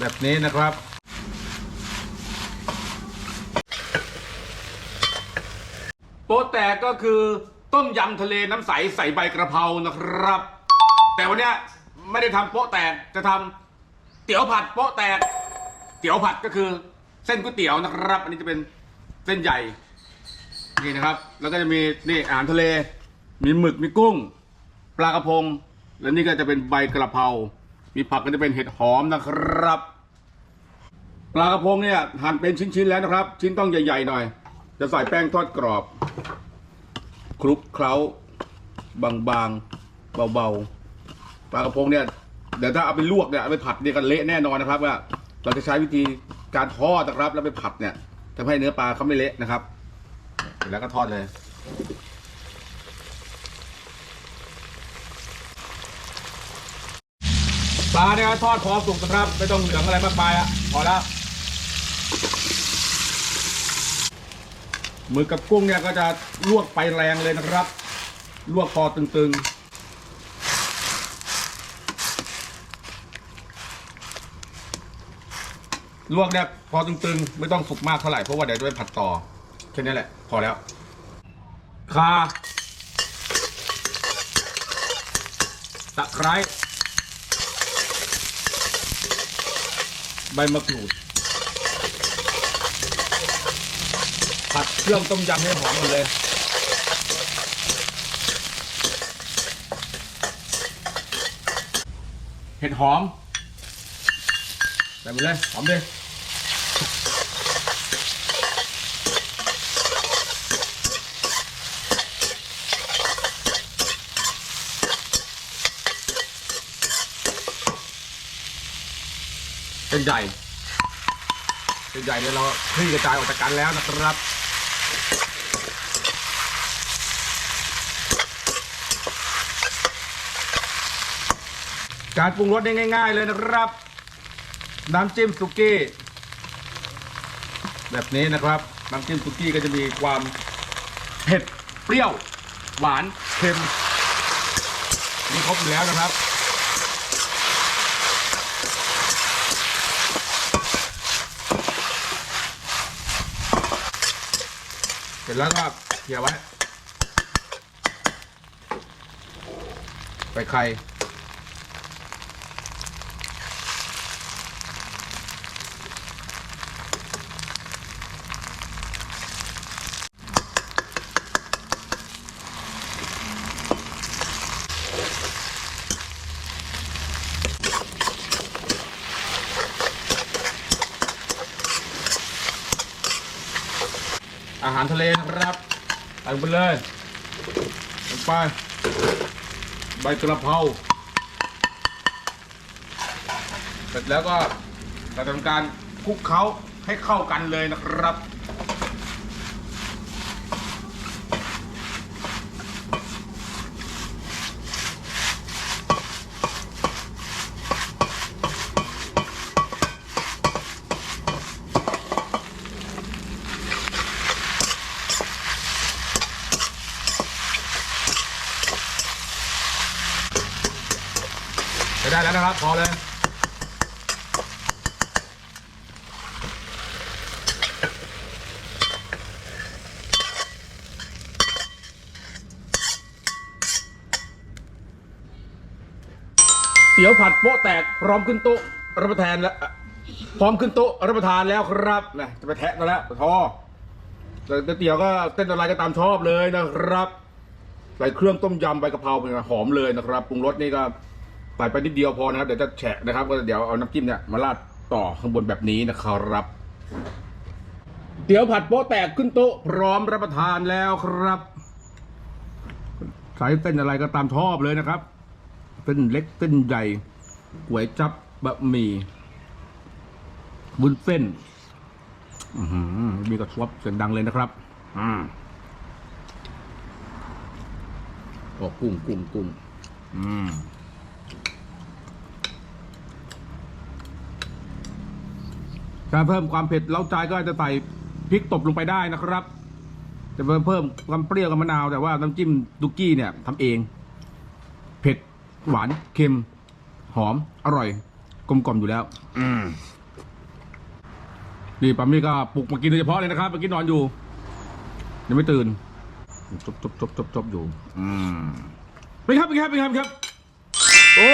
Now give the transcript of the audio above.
แบบนี้นะครับ โป๊ะแตกก็คือต้มยำทะเลน้ำใสใส่ใบกระเพรานะครับ แต่วันเนี้ยไม่ได้ทำโป๊ะแตกจะทำเตี๋ยวผัดโป๊ะแตก เตี๋ยวผัดก็คือเส้นก๋วยเตี๋ยวนะครับ อันนี้จะเป็นเส้นใหญ่นี่นะครับ แล้วก็จะมีนี่อาหารทะเล มีหมึกมีกุ้ง ปลากระพง และนี่ก็จะเป็นใบกระเพรา มีผักก็จะเป็นเห็ดหอมนะครับ ปลากระพงเนี่ยหั่นเป็นชิ้นๆแล้วนะครับ ชิ้นต้องใหญ่ๆหน่อย จะใส่แป้งทอดกรอบ คลุกเคล้า บางๆ เบาๆ ปลากระพงเนี่ยเดี๋ยวถ้าเอาไปลวกเนี่ยเอาไปผัดเนี่ยกันเละแน่นอนนะครับว่าเราจะใช้วิธีการทอดนะครับ แล้วไปผัดเนี่ยทำให้เนื้อปลาเขาไม่เละนะครับ แล้วก็ทอดเลย ปลาเนี่ยทอดพอสุกนะครับ ไม่ต้องเหลืองอะไรมากมายอะพอแล้วหมือกับกุ้งเนี่ยก็จะลวกไปแรงเลยนะครับ ลวกพอตึงๆลวกเนี่ยพอตึงๆ ไม่ต้องสุกมากเท่าไหร่เพราะว่าเดี๋ยวจะไปผัดต่อแค่นี้แหละ พอแล้วคาตะไคร้ ใบมะกรูด ผัดเครื่องต้มยำให้หอมหมดเลย เห็ดหอมใส่ไปเลย หอมดิ เป็นใหญ่เป็นใหญ่เนี่ยเราคลี่กระจายออกจากกันแล้วนะครับการปรุงรสได้ง่าย ๆ เลยนะครับ น้ำจิ้มสุกี้ แบบนี้นะครับ น้ำจิ้มสุกี้ก็จะมีความเผ็ดเปรี้ยว หวานเค็มนี่ครบอยู่แล้วนะครับ ร็จแล้วก็เขี่ยไว้ ไปไข่ อาหารทะเลนะครับใส่ไปเลยลงไปใบกระเพราเสร็จแล้วก็จะทำการคลุกเคล้าให้เข้ากันเลยนะครับ จะได้แล้วนะครับ พอเลยเตี๋ยวผัดโป๊ะแตกพร้อมขึ้นโต๊ะรับประทานแล้ว พร้อมขึ้นโต๊ะรับประทานแล้วครับนะจะไปแทะแล้วทอแต่เตี๋ยวก็เต้นอะไรก็ตามชอบเลยนะครับ ใส่เครื่องต้มยำใบกะเพราเป็นหอมเลยนะครับปรุงรสนี่ก็ ใส่ไปนิดเดียวพอนะครับเดี๋ยวจะแฉะนะครับ ก็เดี๋ยวเอาน้ำจิ้มเนี่ยมาราดต่อข้างบนแบบนี้นะครับ เตี๋ยวผัดโป๊ะแตกขึ้นโต๊ะ พร้อมรับประทานแล้วครับใส่เส้นอะไรก็ตามชอบเลยนะครับเส้นเล็กเส้นใหญ่ก๋วยจับบะหมี่บุญเส้นมีกระชวบเสียงดังเลยนะครับอืมโอ้กุ้งกุ้งกุ้งอืม ถ้าเพิ่มความเผ็ดเล้าใจก็จะใส่พริกตบลงไปได้นะครับ จะเพิ่มเพิ่มความเปรี้ยวกับมะนาว แต่ว่าน้ำจิ้มดุกกี้เนี่ยทำเอง เผ็ดหวานเค็ม หอม อร่อย กลมกล่อมอยู่แล้วอืมนี่ปามี่ก็ปลุกมากินโดยเฉพาะเลยนะครับเมื่อกี้นอนอยู่ ยังไม่ตื่นจบจบจบจบจบอยู่ อืมเป็นครับเป็นครับเป็นครับเป็นครับ โอ้